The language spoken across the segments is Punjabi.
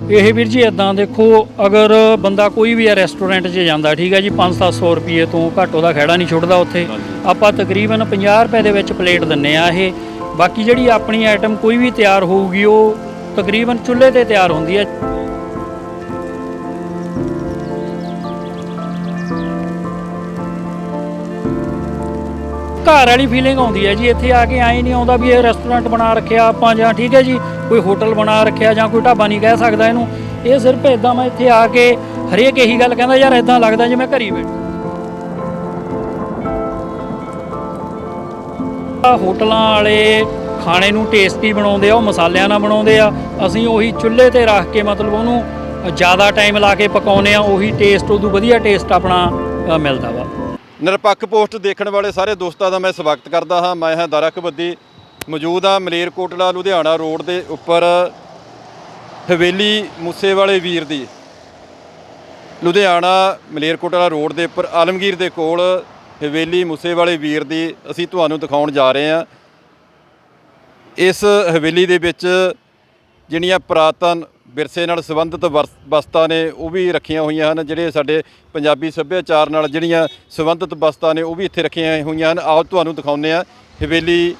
ਇਹ ਵੀਰ ਜੀ ਇਦਾਂ ਦੇਖੋ ਅਗਰ ਬੰਦਾ ਕੋਈ ਵੀ ਰੈਸਟੋਰੈਂਟ 'ਚ ਜਾਂਦਾ ਠੀਕ ਹੈ ਜੀ 5-700 ਰੁਪਏ ਤੋਂ ਘੱਟ ਉਹਦਾ ਖਹਿੜਾ ਨਹੀਂ ਛੁੱਟਦਾ ਉੱਥੇ। ਆਪਾਂ ਤਕਰੀਬਨ 50 ਰੁਪਏ ਦੇ ਵਿੱਚ ਪਲੇਟ ਦਿੰਨੇ ਆ ਇਹ। ਬਾਕੀ ਜਿਹੜੀ ਆਪਣੀ ਆਈਟਮ ਕੋਈ ਵੀ ਤਿਆਰ ਹੋਊਗੀ ਉਹ ਤਕਰੀਬਨ ਚੁੱਲ੍ਹੇ ਤੇ ਤਿਆਰ ਹੁੰਦੀ ਹੈ ਘਰ ਵਾਲੀ ਫੀਲਿੰਗ ਆਉਂਦੀ ਹੈ ਜੀ। ਇੱਥੇ ਆ ਕੇ ਐਂ ਨਹੀਂ ਆਉਂਦਾ ਵੀ ਇਹ ਰੈਸਟੋਰੈਂਟ ਬਣਾ ਰੱਖਿਆ ਆਪਾਂ ਜਾਂ ਠੀਕ ਹੈ ਜੀ, ਕੋਈ ਹੋਟਲ ਬਣਾ ਰੱਖਿਆ ਜਾਂ ਕੋਈ ਢਾਬਾ ਨਹੀਂ ਕਹਿ ਸਕਦਾ ਇਹਨੂੰ। ਇਹ ਸਿਰਫ ਇਦਾਂ ਮੈਂ ਇੱਥੇ ਆ ਕੇ ਹਰੇਕ ਇਹੀ ਗੱਲ ਕਹਿੰਦਾ, ਯਾਰ ਇਦਾਂ ਲੱਗਦਾ ਜਿਵੇਂ ਘਰੀ ਬੈਠਾ ਆਹ ਹੋਟਲਾਂ ਵਾਲੇ ਖਾਣੇ ਨੂੰ ਟੇਸਟੀ ਬਣਾਉਂਦੇ ਆ, ਉਹ ਮਸਾਲਿਆਂ ਨਾਲ ਬਣਾਉਂਦੇ ਆ। ਅਸੀਂ ਉਹੀ ਚੁੱਲ੍ਹੇ ਤੇ ਰੱਖ ਕੇ ਮਤਲਬ ਉਹਨੂੰ ਜ਼ਿਆਦਾ ਟਾਈਮ ਲਾ ਕੇ ਪਕਾਉਂਦੇ ਆ, ਉਹੀ ਟੇਸਟ ਉਦੋਂ ਵਧੀਆ ਟੇਸਟ ਆਪਣਾ ਮਿਲਦਾ ਵਾ। ਨਿਰਪੱਖ ਪੋਸਟ ਦੇਖਣ ਵਾਲੇ ਸਾਰੇ ਦੋਸਤਾਂ ਦਾ ਮੈਂ ਸਵਾਗਤ ਕਰਦਾ ਹਾਂ। ਮੈਂ ਹਾਂ ਦਾਰਾ ਕਬੱਦੀ ਮੌਜੂਦ ਹਾਂ ਮਲੇਰਕੋਟਲਾ ਲੁਧਿਆਣਾ ਰੋਡ ਦੇ ਉੱਪਰ ਹਵੇਲੀ ਮੂਸੇ ਵਾਲੇ ਵੀਰ ਦੀ। ਲੁਧਿਆਣਾ ਮਲੇਰਕੋਟਲਾ ਰੋਡ ਦੇ ਉੱਪਰ ਆਲਮਗੀਰ ਦੇ ਕੋਲ ਹਵੇਲੀ ਮੂਸੇ ਵਾਲੇ ਵੀਰ ਦੀ ਅਸੀਂ ਤੁਹਾਨੂੰ ਦਿਖਾਉਣ ਜਾ ਰਹੇ ਹਾਂ। ਇਸ ਹਵੇਲੀ ਦੇ ਵਿੱਚ ਜਿਹੜੀਆਂ ਪੁਰਾਤਨ ਵਿਰਸੇ ਨਾਲ ਸੰਬੰਧਿਤ ਵਰਸ- ਵਸਤਾਂ ਨੇ, ਉਹ ਵੀ ਰੱਖੀਆਂ ਹੋਈਆਂ ਹਨ। ਜਿਹੜੇ ਸਾਡੇ ਪੰਜਾਬੀ ਸੱਭਿਆਚਾਰ ਨਾਲ ਜਿਹੜੀਆਂ ਸੰਬੰਧਿਤ ਵਸਤਾਂ ਨੇ, ਉਹ ਵੀ ਇੱਥੇ ਰੱਖੀਆਂ ਹੋਈਆਂ ਹਨ। ਆਓ ਤੁਹਾਨੂੰ ਦਿਖਾਉਂਦੇ ਆ ਹਵੇਲੀ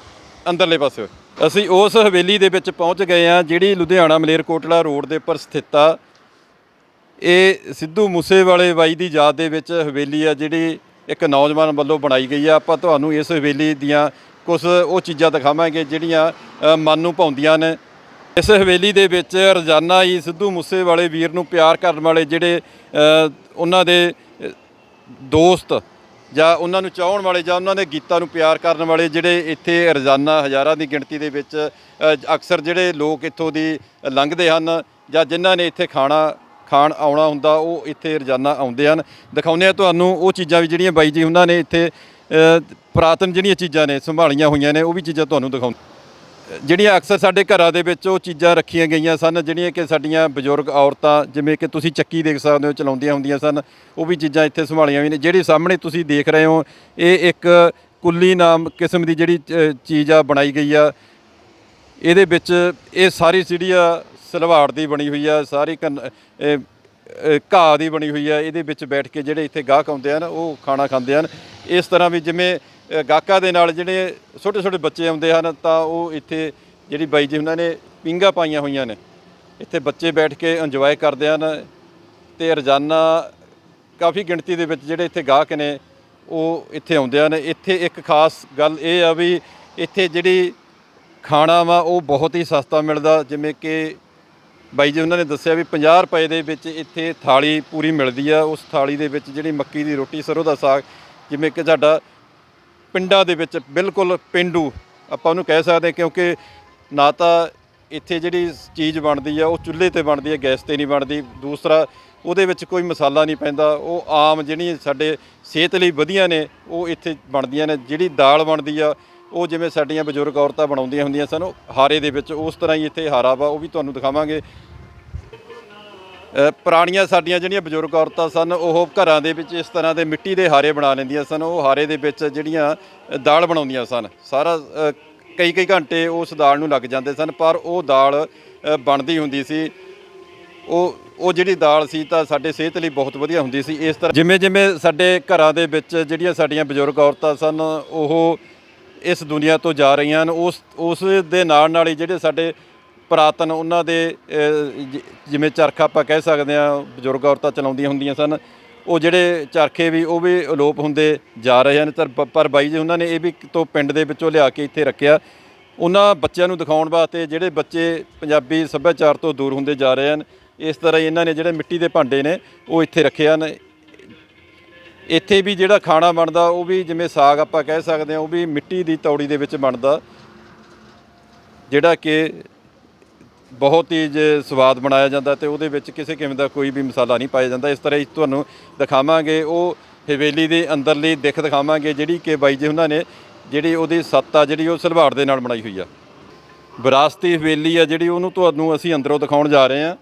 ਅੰਦਰਲੇ ਪਾਸੇ। ਅਸੀਂ ਉਸ ਹਵੇਲੀ ਦੇ ਵਿੱਚ ਪਹੁੰਚ ਗਏ ਆ ਜਿਹੜੀ ਲੁਧਿਆਣਾ ਮਲੇਰਕੋਟਲਾ ਰੋਡ ਦੇ ਉੱਪਰ ਸਥਿਤ ਆ। ਇਹ ਸਿੱਧੂ ਮੂਸੇਵਾਲੇ ਬਾਈ ਦੀ ਯਾਦ ਦੇ ਵਿੱਚ ਹਵੇਲੀ ਆ, ਜਿਹੜੀ ਇੱਕ ਨੌਜਵਾਨ ਵੱਲੋਂ ਬਣਾਈ ਗਈ ਆ। ਆਪਾਂ ਤੁਹਾਨੂੰ ਇਸ ਹਵੇਲੀ ਦੀਆਂ ਕੁਝ ਉਹ ਚੀਜ਼ਾਂ ਦਿਖਾਵਾਂਗੇ, ਜਿਹੜੀਆਂ ਮਨ ਨੂੰ ਭਾਉਂਦੀਆਂ ਨੇ। ਇਸ ਹਵੇਲੀ ਦੇ ਵਿੱਚ ਰੋਜ਼ਾਨਾ ਹੀ ਸਿੱਧੂ ਮੂਸੇਵਾਲੇ ਵੀਰ ਨੂੰ ਪਿਆਰ ਕਰਨ ਵਾਲੇ ਜਿਹੜੇ ਉਹਨਾਂ ਦੇ ਦੋਸਤ ਜਾਂ ਉਹਨਾਂ ਨੂੰ ਚਾਹਣ ਵਾਲੇ ਜਾਂ ਉਹਨਾਂ ਦੇ ਗੀਤਾਂ ਨੂੰ ਪਿਆਰ ਕਰਨ ਵਾਲੇ ਜਿਹੜੇ ਇੱਥੇ ਰੋਜ਼ਾਨਾ ਹਜ਼ਾਰਾਂ ਦੀ ਗਿਣਤੀ ਦੇ ਵਿੱਚ ਅਕਸਰ ਜਿਹੜੇ ਲੋਕ ਇੱਥੋਂ ਦੀ ਲੰਘਦੇ ਹਨ ਜਾਂ ਜਿਨ੍ਹਾਂ ਨੇ ਇੱਥੇ ਖਾਣਾ ਖਾਣ ਆਉਣਾ ਹੁੰਦਾ ਉਹ ਇੱਥੇ ਰੋਜ਼ਾਨਾ ਆਉਂਦੇ ਹਨ। ਦਿਖਾਉਂਦੇ ਆ ਤੁਹਾਨੂੰ ਉਹ ਚੀਜ਼ਾਂ ਵੀ ਜਿਹੜੀਆਂ ਬਾਈ ਜੀ ਉਹਨਾਂ ਨੇ ਇੱਥੇ ਅ, ਪੁਰਾਤਨ ਜਿਹੜੀਆਂ ਚੀਜ਼ਾਂ ਨੇ ਸੰਭਾਲੀਆਂ ਹੋਈਆਂ ਨੇ ਉਹ ਵੀ ਚੀਜ਼ਾਂ ਤੁਹਾਨੂੰ ਦਿਖਾਉਂਦੇ ਜਿਹੜੀਆਂ ਅਕਸਰ ਸਾਡੇ ਘਰਾਂ ਦੇ ਵਿੱਚ ਉਹ ਚੀਜ਼ਾਂ ਰੱਖੀਆਂ ਗਈਆਂ ਸਨ ਜਿਹੜੀਆਂ ਕਿ ਸਾਡੀਆਂ ਬਜ਼ੁਰਗ ਔਰਤਾਂ ਜਿਵੇਂ ਕਿ ਤੁਸੀਂ ਚੱਕੀ ਦੇਖ ਸਕਦੇ ਹੋ ਚਲਾਉਂਦੀਆਂ ਹੁੰਦੀਆਂ ਸਨ ਉਹ ਵੀ ਚੀਜ਼ਾਂ ਇੱਥੇ ਸੰਭਾਲੀਆਂ ਹੋਈਆਂ ਨੇ। ਜਿਹੜੀ ਸਾਹਮਣੇ ਤੁਸੀਂ ਦੇਖ ਰਹੇ ਹੋ ਇਹ ਇੱਕ ਕੁੱਲੀ ਨਾਮ ਕਿਸਮ ਦੀ ਜਿਹੜੀ ਅ, ਚੀਜ਼ ਆ ਬਣਾਈ ਗਈ ਆ। ਇਹਦੇ ਵਿੱਚ ਇਹ ਸਾਰੀ ਜਿਹੜੀ ਆ ਸਲਵਾੜ ਦੀ ਬਣੀ ਹੋਈ ਆ ਸਾਰੀ ਕੰਨ- ਘਾਹ ਦੀ ਬਣੀ ਹੋਈ ਆ। ਇਹਦੇ ਵਿੱਚ ਬੈਠ ਕੇ ਜਿਹੜੇ ਇੱਥੇ ਗਾਹਕ ਆਉਂਦੇ ਹਨ ਉਹ ਖਾਣਾ ਖਾਂਦੇ ਹਨ। ਇਸ ਤਰ੍ਹਾਂ ਵੀ ਜਿਵੇਂ ਗਾਹਕਾਂ ਦੇ ਨਾਲ ਜਿਹੜੇ ਛੋਟੇ ਛੋਟੇ ਬੱਚੇ ਆਉਂਦੇ ਹਨ, ਤਾਂ ਉਹ ਇੱਥੇ ਜਿਹੜੀ ਬਾਈ ਜੀ ਉਹਨਾਂ ਨੇ ਪਿੰਗਾ ਪਾਈਆਂ ਹੋਈਆਂ ਨੇ। ਇੱਥੇ ਬੱਚੇ ਬੈਠ ਕੇ ਇੰਜੋਏ ਕਰਦੇ ਹਨ ਤੇ ਰੋਜ਼ਾਨਾ ਕਾਫੀ ਗਿਣਤੀ ਦੇ ਵਿੱਚ ਜਿਹੜੇ ਇੱਥੇ ਗਾਹਕ ਨੇ, ਉਹ ਇੱਥੇ ਆਉਂਦੇ ਹਨ। ਇੱਥੇ ਇੱਕ ਖਾਸ ਗੱਲ ਇਹ ਆ ਵੀ ਇੱਥੇ ਜਿਹੜੀ ਖਾਣਾ ਵਾ, ਉਹ ਬਹੁਤ ਹੀ ਸਸਤਾ ਮਿਲਦਾ। ਜਿਵੇਂ ਕਿ ਬਾਈ ਜੀ ਉਹਨਾਂ ਨੇ ਦੱਸਿਆ ਵੀ 50 ਰੁਪਏ ਦੇ ਵਿੱਚ ਇੱਥੇ ਥਾਲੀ ਪੂਰੀ ਮਿਲਦੀ ਆ। ਉਸ ਥਾਲੀ ਦੇ ਵਿੱਚ ਜਿਹੜੀ ਮੱਕੀ ਦੀ ਰੋਟੀ, ਸਰੋਂ ਦਾ ਸਾਗ, ਜਿਵੇਂ ਕਿ ਸਾਡਾ ਪਿੰਡਾਂ ਦੇ ਵਿੱਚ ਬਿਲਕੁਲ ਪਿੰਡੂ, ਆਪਾਂ ਉਹਨੂੰ ਕਹਿ ਸਕਦੇ ਕਿਉਂਕਿ ਨਾ ਤਾਂ ਇੱਥੇ ਜਿਹੜੀ ਚੀਜ਼ ਬਣਦੀ ਆ, ਉਹ ਚੁੱਲ੍ਹੇ ਤੇ ਬਣਦੀ ਹੈ ਗੈਸ ਤੇ ਨਹੀਂ ਬਣਦੀ। ਦੂਸਰਾ, ਉਹਦੇ ਵਿੱਚ ਕੋਈ ਮਸਾਲਾ ਨਹੀਂ ਪੈਂਦਾ। ਉਹ ਆਮ ਜਿਹੜੀ ਸਾਡੇ ਸਿਹਤ ਲਈ ਵਧੀਆ ਨੇ, ਉਹ ਇੱਥੇ ਬਣਦੀਆਂ ਨੇ। ਜਿਹੜੀ ਦਾਲ ਬਣਦੀ ਆ, ਉਹ ਜਿਵੇਂ ਸਾਡੀਆਂ ਬਜ਼ੁਰਗ ਔਰਤਾਂ ਬਣਾਉਂਦੀਆਂ ਹੁੰਦੀਆਂ ਸਨ, ਉਹ ਹਾਰੇ ਦੇ ਵਿੱਚ, ਉਸ ਤਰ੍ਹਾਂ ਹੀ ਇੱਥੇ ਹਾਰਾ ਵਾ, ਉਹ ਵੀ ਤੁਹਾਨੂੰ ਦਿਖਾਵਾਂਗੇ। ਪੁਰਾਣੀਆਂ ਸਾਡੀਆਂ ਜਿਹੜੀਆਂ ਬਜ਼ੁਰਗ ਔਰਤਾਂ ਸਨ, ਉਹ ਘਰਾਂ ਦੇ ਵਿੱਚ ਇਸ ਤਰ੍ਹਾਂ ਦੇ ਮਿੱਟੀ ਦੇ ਹਾਰੇ ਬਣਾ ਲੈਂਦੀਆਂ ਸਨ। ਉਹ ਹਾਰੇ ਦੇ ਵਿੱਚ ਜਿਹੜੀਆਂ ਦਾਲ ਬਣਾਉਂਦੀਆਂ ਸਨ। ਸਾਰਾ ਕਈ ਕਈ ਘੰਟੇ ਉਸ ਦਾਲ ਨੂੰ ਲੱਗ ਜਾਂਦੇ ਸਨ, ਪਰ ਉਹ ਦਾਲ ਬਣਦੀ ਹੁੰਦੀ ਸੀ। ਉਹ ਉਹ ਜਿਹੜੀ ਦਾਲ ਸੀ ਤਾਂ ਸਾਡੇ ਸਿਹਤ ਲਈ ਬਹੁਤ ਵਧੀਆ ਹੁੰਦੀ ਸੀ। ਇਸ ਤਰ੍ਹਾਂ ਜਿਵੇਂ ਜਿਵੇਂ ਸਾਡੇ ਘਰਾਂ ਦੇ ਵਿੱਚ ਜਿਹੜੀਆਂ ਸਾਡੀਆਂ ਬਜ਼ੁਰਗ ਔਰਤਾਂ ਸਨ, ਉਹ ਇਸ ਦੁਨੀਆ ਤੋਂ ਜਾ ਰਹੀਆਂ ਹਨ। ਉਸ ਉਸ ਦੇ ਨਾਲ ਨਾਲ ਹੀ ਜਿਹੜੇ ਸਾਡੇ ਪੁਰਾਤਨ ਉਹਨਾਂ ਦੇ ਜ- ਜਿਵੇਂ ਚਰਖਾ ਆਪਾਂ ਕਹਿ ਸਕਦੇ ਹਾਂ, ਬਜ਼ੁਰਗ ਔਰਤਾਂ ਚਲਾਉਂਦੀਆਂ ਹੁੰਦੀਆਂ ਸਨ, ਉਹ ਜਿਹੜੇ ਚਰਖੇ ਵੀ, ਉਹ ਵੀ ਅਲੋਪ ਹੁੰਦੇ ਜਾ ਰਹੇ ਹਨ। ਪਰ ਪਰ ਬਾਈ ਜੀ, ਉਹਨਾਂ ਨੇ ਇਹ ਵੀ ਤੋਂ ਪਿੰਡ ਦੇ ਵਿੱਚੋਂ ਲਿਆ ਕੇ ਇੱਥੇ ਰੱਖਿਆ। ਉਹਨਾਂ ਬੱਚਿਆਂ ਨੂੰ ਦਿਖਾਉਣ ਵਾਸਤੇ ਜਿਹੜੇ ਬੱਚੇ ਪੰਜਾਬੀ ਸੱਭਿਆਚਾਰ ਤੋਂ ਦੂਰ ਹੁੰਦੇ ਜਾ ਰਹੇ ਹਨ, ਇਸ ਤਰ੍ਹਾਂ ਹੀ ਇਹਨਾਂ ਨੇ ਜਿਹੜੇ ਮਿੱਟੀ ਦੇ ਭਾਂਡੇ ਨੇ, ਉਹ ਇੱਥੇ ਰੱਖੇ ਹਨ। ਇੱਥੇ ਵੀ ਜਿਹੜਾ ਖਾਣਾ ਬਣਦਾ, ਉਹ ਵੀ ਜਿਵੇਂ ਸਾਗ ਆਪਾਂ ਕਹਿ ਸਕਦੇ ਹਾਂ, ਉਹ ਵੀ ਮਿੱਟੀ ਦੀ ਤੌੜੀ ਦੇ ਵਿੱਚ ਬਣਦਾ, ਜਿਹੜਾ ਕਿ ਬਹੁਤ ਹੀ ਜੇ ਸਵਾਦ ਬਣਾਇਆ ਜਾਂਦਾ ਤੇ ਉਹਦੇ ਵਿੱਚ ਕਿਸੇ ਕਿਸਮ ਦਾ ਕੋਈ ਵੀ ਮਸਾਲਾ ਨਹੀਂ ਪਾਇਆ ਜਾਂਦਾ। ਇਸ ਤਰ੍ਹਾਂ ਹੀ ਤੁਹਾਨੂੰ ਦਿਖਾਵਾਂਗੇ, ਉਹ ਹਵੇਲੀ ਦੇ ਅੰਦਰਲੀ ਦਿੱਖ ਦਿਖਾਵਾਂਗੇ ਜਿਹੜੀ ਕਿ ਬਾਈ ਜੀ ਉਹਨਾਂ ਨੇ ਜਿਹੜੀ ਉਹਦੀ ਸੱਤ ਆ, ਜਿਹੜੀ ਉਹ ਸਲਵਾੜ ਦੇ ਨਾਲ ਬਣਾਈ ਹੋਈ ਆ। ਵਿਰਾਸਤੀ ਹਵੇਲੀ ਆ ਜਿਹੜੀ ਉਹਨੂੰ ਤੁਹਾਨੂੰ ਅਸੀਂ ਅੰਦਰੋਂ ਦਿਖਾਉਣ ਜਾ ਰਹੇ ਹਾਂ।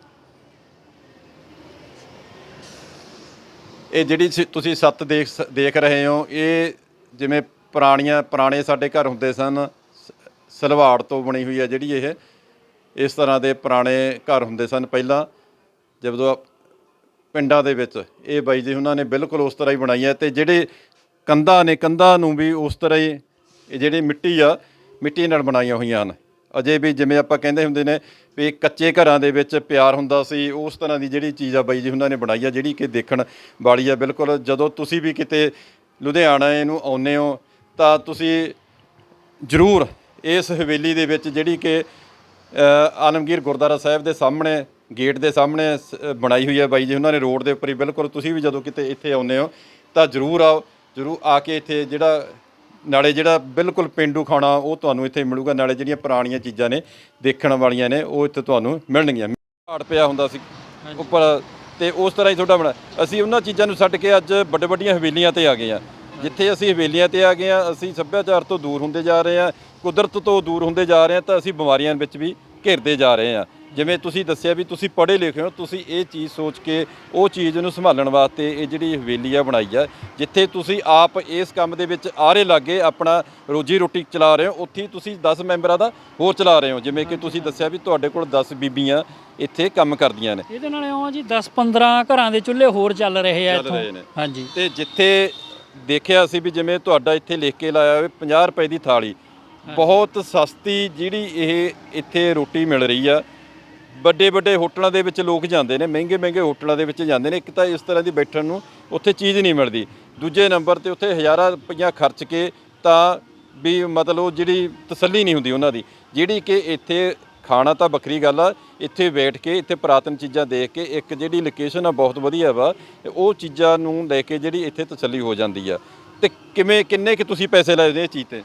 ਇਹ ਜਿਹੜੀ ਸੀ- ਤੁਸੀਂ ਸੱਤ ਦੇਖ ਸ- ਦੇਖ ਰਹੇ ਹੋ, ਇਹ ਜਿਵੇਂ ਪੁਰਾਣੀਆਂ, ਪੁਰਾਣੇ ਸਾਡੇ ਘਰ ਹੁੰਦੇ ਸਨ, ਸ- ਸਲਵਾੜ ਤੋਂ ਬਣੀ ਹੋਈ ਆ ਜਿਹੜੀ ਇਹ। ਇਸ ਤਰ੍ਹਾਂ ਦੇ ਪੁਰਾਣੇ ਘਰ ਹੁੰਦੇ ਸਨ ਪਹਿਲਾਂ, ਜਦੋਂ ਪਿੰਡਾਂ ਦੇ ਵਿੱਚ ਇਹ ਬਾਈ ਜੀ ਉਹਨਾਂ ਨੇ ਬਿਲਕੁਲ ਉਸ ਤਰ੍ਹਾਂ ਹੀ ਬਣਾਈ ਹੈ ਤੇ ਜਿਹੜੇ ਕੰਧਾਂ ਨੇ, ਕੰਧਾਂ ਨੂੰ ਵੀ ਉਸ ਤਰ੍ਹਾਂ ਹੀ ਇਹ ਜਿਹੜੀ ਮਿੱਟੀ ਆ, ਮਿੱਟੀ ਨਾਲ ਬਣਾਈਆਂ ਹੋਈਆਂ ਹਨ। ਅਜੇ ਵੀ ਜਿਵੇਂ ਆਪਾਂ ਕਹਿੰਦੇ ਹੁੰਦੇ ਨੇ ਵੀ ਕੱਚੇ ਘਰਾਂ ਦੇ ਵਿੱਚ ਪਿਆਰ ਹੁੰਦਾ ਸੀ, ਉਸ ਤਰ੍ਹਾਂ ਦੀ ਜਿਹੜੀ ਚੀਜ਼ ਆ ਬਾਈ ਜੀ ਉਹਨਾਂ ਨੇ ਬਣਾਈ ਆ, ਜਿਹੜੀ ਕਿ ਦੇਖਣ ਵਾਲੀ ਆ ਬਿਲਕੁਲ। ਜਦੋਂ ਤੁਸੀਂ ਵੀ ਕਿਤੇ ਲੁਧਿਆਣਾ ਇਹਨੂੰ ਆਉਂਦੇ ਹੋ, ਤਾਂ ਤੁਸੀਂ ਜ਼ਰੂਰ ਇਸ ਹਵੇਲੀ ਦੇ ਵਿੱਚ ਜਿਹੜੀ ਕਿ ਆਲਮਗੀਰ ਗੁਰਦੁਆਰਾ ਸਾਹਿਬ ਦੇ ਸਾਹਮਣੇ ਗੇਟ ਦੇ ਸਾਹਮਣੇ ਸ- ਬਣਾਈ ਹੋਈ ਹੈ ਬਾਈ ਜੀ ਉਹਨਾਂ ਨੇ ਰੋਡ ਦੇ ਉੱਪਰ ਹੀ ਬਿਲਕੁਲ ਤੁਸੀਂ ਵੀ ਜਦੋਂ ਕਿਤੇ ਇੱਥੇ ਆਉਂਦੇ ਹੋ ਤਾਂ ਜ਼ਰੂਰ ਆਓ ਜ਼ਰੂਰ ਆ ਕੇ ਇੱਥੇ ਜਿਹੜਾ ਨਾਲੇ ਜਿਹੜਾ ਬਿਲਕੁਲ ਪਿੰਡੂ ਖਾਣਾ ਉਹ ਤੁਹਾਨੂੰ ਇੱਥੇ ਮਿਲੂਗਾ ਨਾਲੇ ਜਿਹੜੀਆਂ ਪੁਰਾਣੀਆਂ ਚੀਜ਼ਾਂ ਨੇ ਦੇਖਣ ਵਾਲੀਆਂ ਨੇ ਉਹ ਇੱਥੇ ਤੁਹਾਨੂੰ ਮਿਲਣਗੀਆਂ। ਘਾੜ ਪਿਆ ਹੁੰਦਾ ਸੀ ਉੱਪਰ ਤੇ ਉਸ ਤਰ੍ਹਾਂ ਹੀ ਤੁਹਾਡਾ ਬਣਾ ਅਸੀਂ ਉਹਨਾਂ ਚੀਜ਼ਾਂ ਨੂੰ ਛੱਡ ਕੇ ਅੱਜ ਵੱਡੇ ਵੱਡੀਆਂ ਹਵੇਲੀਆਂ ਤੇ ਆ ਗਏ ਆ ਜਿੱਥੇ ਅਸੀਂ ਹਵੇਲੀਆਂ ਤੇ ਆ ਗਏ ਆ ਅਸੀਂ ਸੱਭਿਆਚਾਰ ਤੋਂ ਦੂਰ ਹੁੰਦੇ ਜਾ ਰਹੇ ਆ ਕੁਦਰਤ ਤੋਂ ਦੂਰ ਹੁੰਦੇ ਜਾ ਰਹੇ ਆ ਤਾਂ ਅਸੀਂ ਬਿਮਾਰੀਆਂ ਵਿੱਚ ਵੀ ਘਿਰਦੇ ਜਾ ਰਹੇ ਆ ਜਿਵੇਂ ਤੁਸੀਂ ਦੱਸਿਆ ਵੀ ਤੁਸੀਂ ਪੜ੍ਹੇ ਲਿਖੇ ਹੋ ਤੁਸੀਂ ਇਹ ਚੀਜ਼ ਸੋਚ ਕੇ ਉਹ ਚੀਜ਼ ਨੂੰ ਸੰਭਾਲਣ ਵਾਸਤੇ ਇਹ ਜਿਹੜੀ ਹਵੇਲੀ ਆ ਬਣਾਈ ਆ ਜਿੱਥੇ ਤੁਸੀਂ ਆਪ ਇਸ ਕੰਮ ਦੇ ਵਿੱਚ ਆਰੇ ਲੱਗੇ ਆਪਣਾ ਰੋਜੀ ਰੋਟੀ ਚਲਾ ਰਹੇ ਹੋ ਉੱਥੇ ਹੀ ਤੁਸੀਂ 10 ਮੈਂਬਰਾਂ ਦਾ ਹੋਰ ਚਲਾ ਰਹੇ ਹੋ। ਜਿਵੇਂ ਕਿ ਤੁਸੀਂ ਦੱਸਿਆ ਵੀ ਤੁਹਾਡੇ ਕੋਲ 10 ਬੀਬੀਆਂ ਇੱਥੇ ਕੰਮ ਕਰਦੀਆਂ ਨੇ। ਇਹਦੇ ਨਾਲ ਇਉਂ ਜੀ 10 15 ਘਰਾਂ ਦੇ ਚੁੱਲ੍ਹੇ ਹੋਰ ਚੱਲ ਰਹੇ ਆ। ਇੱਥੋਂ। ਹਾਂਜੀ। ਤੇ ਜਿੱਥੇ ਦੇਖਿਆ ਸੀ ਵੀ ਜਿਵੇਂ ਤੁਹਾਡਾ ਇੱਥੇ ਲਿਖ ਕੇ ਲਾਇਆ ਹੋਵੇ 50 ਰੁਪਏ ਦੀ ਥਾਲੀ ਬਹੁਤ ਸਸਤੀ ਜਿਹੜੀ ਇਹ ਇੱਥੇ ਰੋਟੀ ਮਿਲ ਰਹੀ ਆ। ਵੱਡੇ ਵੱਡੇ ਹੋਟਲਾਂ ਦੇ ਵਿੱਚ ਲੋਕ ਜਾਂਦੇ ਨੇ, ਮਹਿੰਗੇ ਮਹਿੰਗੇ ਹੋਟਲਾਂ ਦੇ ਵਿੱਚ ਜਾਂਦੇ ਨੇ। ਇੱਕ ਤਾਂ ਇਸ ਤਰ੍ਹਾਂ ਦੀ ਬੈਠਣ ਨੂੰ ਉੱਥੇ ਚੀਜ਼ ਨਹੀਂ ਮਿਲਦੀ। ਦੂਜੇ ਨੰਬਰ ਤੇ ਉੱਥੇ ਹਜ਼ਾਰਾਂ ਰੁਪਈਆ ਖਰਚ ਕੇ ਤਾਂ ਵੀ ਮਤਲਬ ਉਹ ਜਿਹੜੀ ਤਸੱਲੀ ਨਹੀਂ ਹੁੰਦੀ ਉਹਨਾਂ ਦੀ। ਜਿਹੜੀ ਕਿ ਇੱਥੇ ਖਾਣਾ ਤਾਂ ਵੱਖਰੀ ਗੱਲ ਆ, ਇੱਥੇ ਬੈਠ ਕੇ, ਇੱਥੇ ਪੁਰਾਤਨ ਚੀਜ਼ਾਂ ਦੇਖ ਕੇ ਇੱਕ ਜਿਹੜੀ ਲੋਕੇਸ਼ਨ ਆ ਬਹੁਤ ਵਧੀਆ ਵਾ ਉਹ ਚੀਜ਼ਾਂ ਨੂੰ ਲੈ ਕੇ ਜਿਹੜੀ ਇੱਥੇ ਤਸੱਲੀ ਹੋ ਜਾਂਦੀ ਆ। ਤੇ ਕਿਵੇਂ, ਕਿੰਨੇ ਕਿ ਤੁਸੀਂ ਪੈਸੇ ਲਾਏ ਇਹ ਚੀਜ਼ ਤੇ?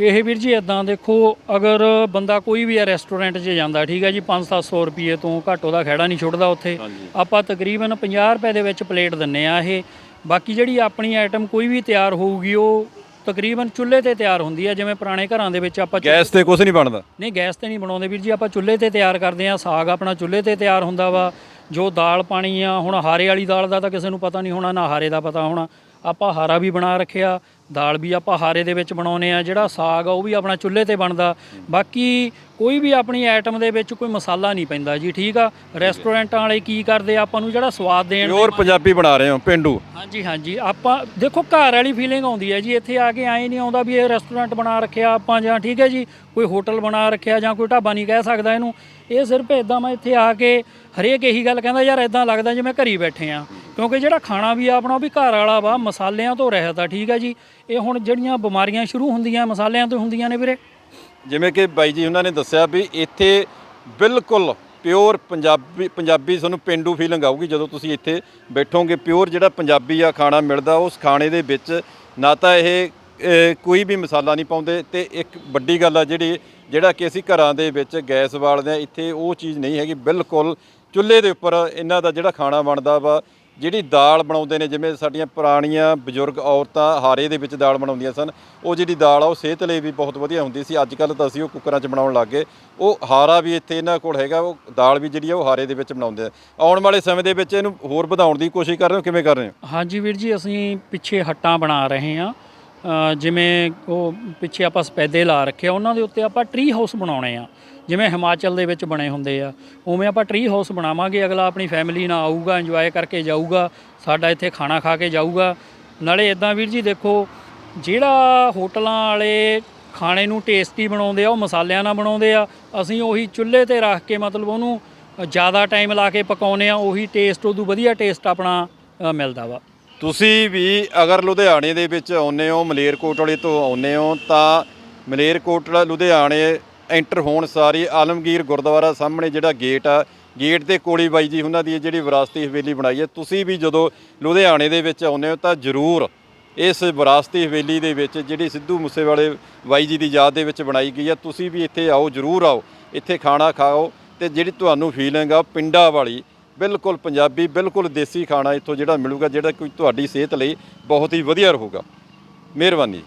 ਇਹ ਵੀਰ ਜੀ ਇਦਾਂ ਦੇਖੋ ਅਗਰ ਬੰਦਾ ਕੋਈ ਵੀ ਆ ਰੈਸਟੋਰੈਂਟ 'ਚ ਜਾਂਦਾ ਠੀਕ ਹੈ ਜੀ 5-700 ਰੁਪਏ ਤੋਂ ਘੱਟ ਉਹਦਾ ਖਹਿੜਾ ਨਹੀਂ ਛੁੱਟਦਾ ਉੱਥੇ। ਆਪਾਂ ਤਕਰੀਬਨ 50 ਰੁਪਏ ਦੇ ਵਿੱਚ ਪਲੇਟ ਦਿੰਨੇ ਆ ਇਹ। ਬਾਕੀ ਜਿਹੜੀ ਆਪਣੀ ਆਈਟਮ ਕੋਈ ਵੀ ਤਿਆਰ ਹੋਊਗੀ ਉਹ ਤਕਰੀਬਨ ਚੁੱਲ੍ਹੇ ਤੇ ਤਿਆਰ ਹੁੰਦੀ ਹੈ ਜਿਵੇਂ ਪੁਰਾਣੇ ਘਰਾਂ ਦੇ ਵਿੱਚ ਆਪਾਂ ਗੈਸ ਤੇ ਕੁਝ ਨਹੀਂ ਬਣਦਾ? ਨਹੀਂ ਗੈਸ ਤੇ ਨਹੀਂ ਬਣਾਉਂਦੇ ਵੀਰ ਜੀ ਆਪਾਂ ਚੁੱਲ੍ਹੇ ਤੇ ਤਿਆਰ ਕਰਦੇ ਆ ਸਾਗ ਆਪਣਾ ਚੁੱਲ੍ਹੇ ਤੇ ਤਿਆਰ ਹੁੰਦਾ ਵਾ। ਜੋ ਦਾਲ ਪਾਣੀ ਆ ਹੁਣ ਹਾਰੇ ਵਾਲੀ ਦਾਲ ਦਾ ਤਾਂ ਕਿਸੇ ਨੂੰ ਪਤਾ ਨਹੀਂ ਹੋਣਾ ਨਾ ਹਾਰੇ ਦਾ ਪਤਾ ਹੋਣਾ। ਆਪਾਂ ਹਾਰਾ ਵੀ ਬਣਾ ਰੱਖਿਆ ਦਾਲ ਵੀ ਆਪਾਂ ਹਾਰੇ ਦੇ ਵਿੱਚ ਬਣਾਉਨੇ ਆ ਜਿਹੜਾ ਸਾਗ ਆ ਉਹ ਵੀ ਆਪਣਾ ਚੁੱਲ੍ਹੇ ਤੇ ਬਣਦਾ। ਬਾਕੀ ਕੋਈ ਵੀ ਆਪਣੀ ਆਈਟਮ ਦੇ ਵਿੱਚ ਕੋਈ ਮਸਾਲਾ ਨਹੀਂ ਪੈਂਦਾ ਜੀ ਠੀਕ ਆ? ਰੈਸਟੋਰੈਂਟਾਂ ਵਾਲੇ ਕੀ ਕਰਦੇ ਆ ਆਪਾਂ ਨੂੰ ਜਿਹੜਾ ਸਵਾਦ ਦੇਣ ਦੇ ਪਿਓਰ ਪੰਜਾਬੀ ਬਣਾ ਰਹੇ ਹੋ ਪਿੰਡੂ। ਹਾਂਜੀ ਹਾਂਜੀ। ਆਪਾਂ ਦੇਖੋ ਘਰ ਵਾਲੀ ਫੀਲਿੰਗ ਆਉਂਦੀ ਹੈ ਜੀ ਇੱਥੇ ਆ ਕੇ ਐਂ ਨਹੀਂ ਆਉਂਦਾ ਵੀ ਇਹ ਰੈਸਟੋਰੈਂਟ ਬਣਾ ਰੱਖਿਆ ਆਪਾਂ ਜਾਂ ਠੀਕ ਹੈ ਜੀ? ਕੋਈ ਹੋਟਲ ਬਣਾ ਰੱਖਿਆ ਜਾਂ ਕੋਈ ਢਾਬਾ ਨਹੀਂ ਕਹਿ ਸਕਦਾ ਇਹਨੂੰ। ਇਹ ਸਿਰਫ ਇਦਾਂ ਮੈਂ ਇੱਥੇ ਆ ਕੇ ਹਰੇਕ ਇਹੀ ਗੱਲ ਕਹਿੰਦਾ ਯਾਰ ਇਦਾਂ ਲੱਗਦਾ ਜਿਵੇਂ ਘਰੀ ਬੈਠੇ ਆ। ਕਿਉਂਕਿ ਜਿਹੜਾ ਖਾਣਾ ਵੀ ਆਪਣਾ ਉਹ ਵੀ ਘਰ ਵਾਲਾ ਵਾ ਮਸਾਲਿਆਂ ਤੋਂ ਰਹਿਤ ਆ ਠੀਕ ਹੈ ਜੀ? ਇਹ ਹੁਣ ਜਿਹੜੀਆਂ ਬਿਮਾਰੀਆਂ ਸ਼ੁਰੂ ਹੁੰਦੀਆਂ ਮਸਾਲਿਆਂ ਤੋਂ ਹੁੰਦੀਆਂ ਨੇ ਵੀਰੇ। ਜਿਵੇਂ ਕਿ ਬਾਈ ਜੀ ਉਹਨਾਂ ਨੇ ਦੱਸਿਆ ਵੀ ਇੱਥੇ ਬਿਲਕੁਲ ਪਿਓਰ ਪੰਜਾਬੀ ਪੰਜਾਬੀ ਤੁਹਾਨੂੰ ਪਿੰਡੂ ਫੀਲਿੰਗ ਆਊਗੀ ਜਦੋਂ ਤੁਸੀਂ ਇੱਥੇ ਬੈਠੋਗੇ। ਪਿਓਰ ਜਿਹੜਾ ਪੰਜਾਬੀ ਆ ਖਾਣਾ ਮਿਲਦਾ, ਉਸ ਖਾਣੇ ਦੇ ਵਿੱਚ ਨਾ ਤਾਂ ਇਹ ਕੋਈ ਵੀ ਮਸਾਲਾ ਨਹੀਂ ਪਾਉਂਦੇ ਤੇ ਇੱਕ ਵੱਡੀ ਗੱਲ ਆ ਜਿਹੜੀ, ਜਿਹੜਾ ਕਿ ਅਸੀਂ ਘਰਾਂ ਦੇ ਵਿੱਚ ਗੈਸ ਬਾਲਦੇ ਆ ਇੱਥੇ ਉਹ ਚੀਜ਼ ਨਹੀਂ ਹੈਗੀ। ਬਿਲਕੁਲ ਚੁੱਲ੍ਹੇ ਦੇ ਉੱਪਰ ਇਹਨਾਂ ਦਾ ਜਿਹੜਾ ਖਾਣਾ ਬਣਦਾ ਵਾ ਜਿਹੜੀ ਦਾਲ ਬਣਾਉਂਦੇ ਨੇ, ਜਿਵੇਂ ਸਾਡੀਆਂ ਪੁਰਾਣੀਆਂ ਬਜ਼ੁਰਗ ਔਰਤਾਂ ਹਾਰੇ ਦੇ ਵਿੱਚ ਦਾਲ ਬਣਾਉਂਦੀਆਂ ਸਨ, ਉਹ ਜਿਹੜੀ ਦਾਲ ਆ, ਉਹ ਸਿਹਤ ਲਈ ਵੀ ਬਹੁਤ ਵਧੀਆ ਹੁੰਦੀ ਸੀ। ਅੱਜ ਕੱਲ ਤਾਂ ਅਸੀਂ ਉਹ ਕੁੱਕਰਾਂ 'ਚ ਬਣਾਉਣ ਲੱਗ ਗਏ। ਉਹ ਹਾਰਾ ਵੀ ਇੱਥੇ ਇਹਨਾਂ ਕੋਲ ਹੈਗਾ, ਉਹ ਦਾਲ ਵੀ ਜਿਹੜੀ ਆ, ਉਹ ਹਾਰੇ ਦੇ ਵਿੱਚ ਬਣਾਉਂਦੇ ਆ। ਆਉਣ ਵਾਲੇ ਸਮੇਂ ਦੇ ਵਿੱਚ ਇਹਨੂੰ ਹੋਰ ਵਧਾਉਣ ਦੀ ਕੋਸ਼ਿਸ਼ ਕਰ ਰਹੇ ਹੋ, ਕਿਵੇਂ ਕਰ ਰਹੇ ਹੋ? ਹਾਂਜੀ ਵੀਰ ਜੀ, ਅਸੀਂ ਪਿੱਛੇ ਹੱਟਾਂ ਬਣਾ ਰਹੇ ਹਾਂ। ਜਿਵੇਂ ਉਹ ਪਿੱਛੇ ਆਪਾਂ ਸਪੈਦੇ ਲਾ ਰੱਖੇ ਉਹਨਾਂ ਦੇ ਉੱਤੇ ਆਪਾਂ ਟਰੀ ਹਾਊਸ ਬਣਾਉਣੇ ਆ। ਜਿਵੇਂ ਹਿਮਾਚਲ ਦੇ ਵਿੱਚ ਬਣੇ ਹੁੰਦੇ ਆ, ਉਵੇਂ ਆਪਾਂ ਟਰੀ ਹਾਊਸ ਬਣਾਵਾਂਗੇ, ਅਗਲਾ ਆਪਣੀ ਫੈਮਿਲੀ ਨਾਲ ਆਊਗਾ ਇੰਜੋਏ ਕਰਕੇ ਜਾਊਗਾ, ਸਾਡਾ ਇੱਥੇ ਖਾਣਾ ਖਾ ਕੇ ਜਾਊਗਾ। ਨਾਲੇ ਇਦਾਂ ਵੀਰ ਜੀ ਦੇਖੋ, ਜਿਹੜਾ ਹੋਟਲਾਂ ਵਾਲੇ ਖਾਣੇ ਨੂੰ ਟੇਸਟੀ ਬਣਾਉਂਦੇ ਆ, ਉਹ ਮਸਾਲਿਆਂ ਨਾਲ ਬਣਾਉਂਦੇ ਆ, ਅਸੀਂ ਉਹੀ ਚੁੱਲ੍ਹੇ ਤੇ ਰੱਖ ਕੇ ਮਤਲਬ ਉਹਨੂੰ ਜ਼ਿਆਦਾ ਟਾਈਮ ਲਾ ਕੇ ਪਕਾਉਨੇ ਆ, ਉਹੀ ਟੇਸਟ ਉਦੋਂ ਵਧੀਆ ਟੇਸਟ ਆਪਣਾ ਮਿਲਦਾ ਵਾ। ਤੁਸੀਂ ਵੀ ਅਗਰ ਲੁਧਿਆਣੇ ਦੇ ਵਿੱਚ ਆਉਂਦੇ ਹੋ, ਮਲੇਰਕੋਟਲੇ ਤੋਂ ਆਉਂਦੇ ਹੋ, ਤਾਂ ਮਲੇਰਕੋਟਲਾ, ਲੁਧਿਆਣੇ ਐਂਟਰ ਹੋਣ ਸਾਰੀ ਆਲਮਗੀਰ ਗੁਰਦੁਆਰਾ ਸਾਹਮਣੇ ਜਿਹੜਾ ਗੇਟ ਆ, ਗੇਟ ਦੇ ਕੋਲੀ ਬਾਈ ਜੀ ਉਹਨਾਂ ਦੀ ਇਹ ਜਿਹੜੀ ਵਿਰਾਸਤੀ ਹਵੇਲੀ ਬਣਾਈ ਹੈ। ਤੁਸੀਂ ਵੀ ਜਦੋਂ ਲੁਧਿਆਣੇ ਦੇ ਵਿੱਚ ਆਉਂਦੇ ਹੋ ਤਾਂ ਜ਼ਰੂਰ ਇਸ ਵਿਰਾਸਤੀ ਹਵੇਲੀ ਦੇ ਵਿੱਚ ਜਿਹੜੀ ਸਿੱਧੂ ਮੂਸੇਵਾਲੇ ਬਾਈ ਜੀ ਦੀ ਯਾਦ ਦੇ ਵਿੱਚ ਬਣਾਈ ਗਈ ਹੈ, ਤੁਸੀਂ ਵੀ ਇੱਥੇ ਆਓ, ਜ਼ਰੂਰ ਆਓ, ਇੱਥੇ ਖਾਣਾ ਖਾਓ ਤੇ ਜਿਹੜੀ ਤੁਹਾਨੂੰ ਫੀਲਿੰਗ ਆ ਪਿੰਡਾਂ ਵਾਲੀ, ਬਿਲਕੁਲ ਪੰਜਾਬੀ, ਬਿਲਕੁਲ ਦੇਸੀ ਖਾਣਾ ਇੱਥੋਂ ਜਿਹੜਾ ਮਿਲੂਗਾ, ਜਿਹੜਾ ਕੋਈ ਤੁਹਾਡੀ ਸਿਹਤ ਲਈ ਬਹੁਤ ਹੀ ਵਧੀਆ ਰਹੂਗਾ। ਮਿਹਰਬਾਨੀ